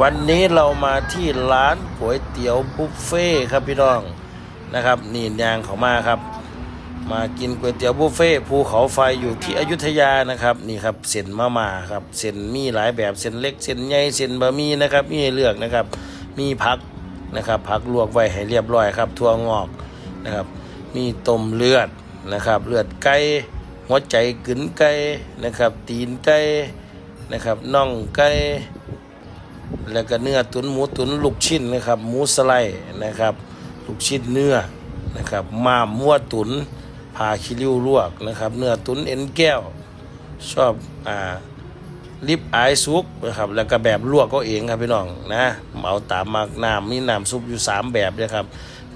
วันนี้เรามาที่ร้านก๋วยเตี๋ยวบุฟเฟ่ครับพี่น้องนะครับนี่ยางเขามาครับ มากินก๋วยเตี๋ยวบุฟเฟ่ภูเขาไฟอยู่ที่อยุธยานะครับนี่ครับเส้นมามาครับเส้นมีหลายแบบเส้นเล็กเส้นใหญ่เส้นบะหมี่นะครับมีเลือกนะครับ มีผักนะครับผักลวกไว้ให้เรียบร้อยครับทั่วงอกนะครับ มีต้มเลือดนะครับ เลือดไก่หัวใจกึนไก่นะครับ ตีนไก่นะครับน่องไก่ แล้วก็เนื้อตุนหมูตุนลูกชิ้นนะครับหมูสไลด์นะครับ ลูกชิ้นเนื้อนะครับมามมั่วตุนผาคิริ้วลวกนะครับ เนื้อตุนเอ็นแก้ว ชอบอ่าลิปอซุกนะครับแล้วก็แบบลวกก็เองครับพี่น้องนะเอาตามมากน้ำมีน้ำซุปอยู่สามแบบนะครับ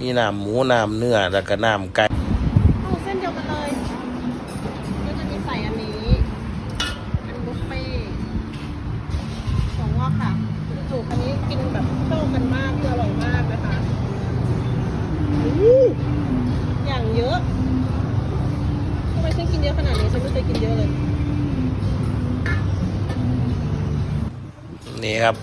มีน้ำหมูน้ำเนื้อแล้วก็น้ำไก่ ไม่เคยกินเยอะเลย นี่ครับ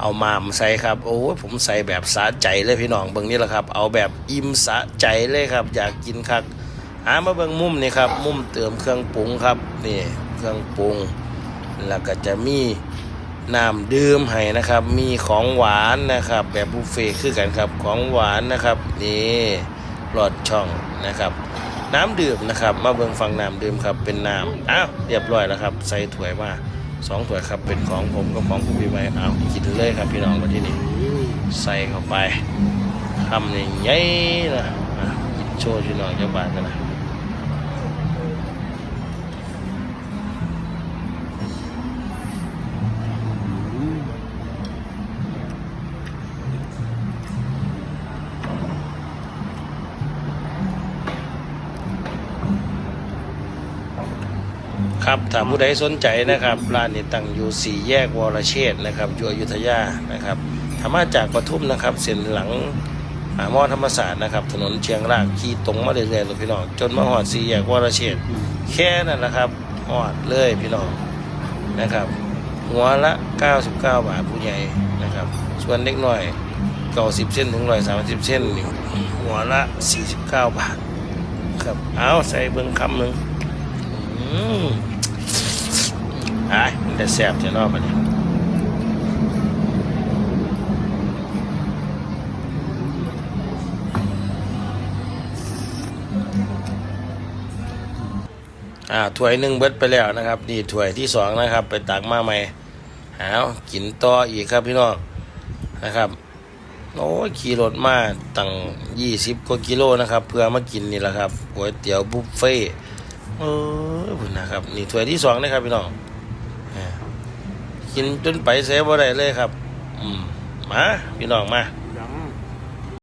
เอามามใส่ครับ โอ้ผมใส่แบบสะใจเลยพี่น้องเบิ่งนี่แหละครับ เอาแบบอิ่มสะใจเลยครับ อยากกินครับหามาเบิ่งมุมนี่ครับ มุมเติมเครื่องปรุงครับนี่เครื่องปรุง แล้วก็จะมีน้ำดื่มให้นะครับ มีของหวานนะครับ แบบบุฟเฟ่คือกันครับของหวานนะครับ นี่หลอดช่องนะครับ น้ำดื่มนะครับ มาเบิ่งฟังน้ำดื่มครับเป็นน้ำอ้าวเรียบร้อยแล้วครับ ใส่ถ้วยมาสองถ้วยครับเป็นของผมกับของคุณพี่ไม้เอากินเลยครับพี่น้องมาที่นี่ใส่เข้าไปทำอย่างไงนะกินโชว์พี่น้องเจ้าบ้านกันนะ ครับถ้าผู้ใดสนใจนะครับร้านนี้ตั้งอยู่สี่แยกวรเชษนะครับอยู่อยุธยานะครับถ้ามาจากปทุมนะครับ เส้นหลังอ่ามอธรรมศาสตร์นะครับ ถนนเชียงรากขี่ตรงมาเรื่อยๆเลยพี่น้องจนมาหอดสี่แยกวรเชษแค่นั้นแหละครับหอดเลยพี่น้องนะครับ หัวละ 99 บาทผู้ใหญ่นะครับ ส่วนเล็กหน้อย90เส้นถึง130เส้นหัวละ49บาท ครับ เอาใส่เบิ่งคำหนึ่งอื มไอ้มันได้แซ่บจะนอกมันอ่าถ้วยหนึ่งเบิดไปแล้วนะครับ นี่ถ้วยที่สองนะครับ ไปตักมาใหม่หาวกินต่ออีกครับพี่น้องนะครับโอ้ขี่รถมาตั้งยี่สิบกว่ากิโลนะครับ เพื่อมากินนี่แหละครับก๋วยเตี๋ยวบุฟเฟ่เออนะครับ นี่ถ้วยที่สองนะครับพี่น้อง กินจนไปเสียบ่ได้เลยครับ อืมมาพี่น้องมา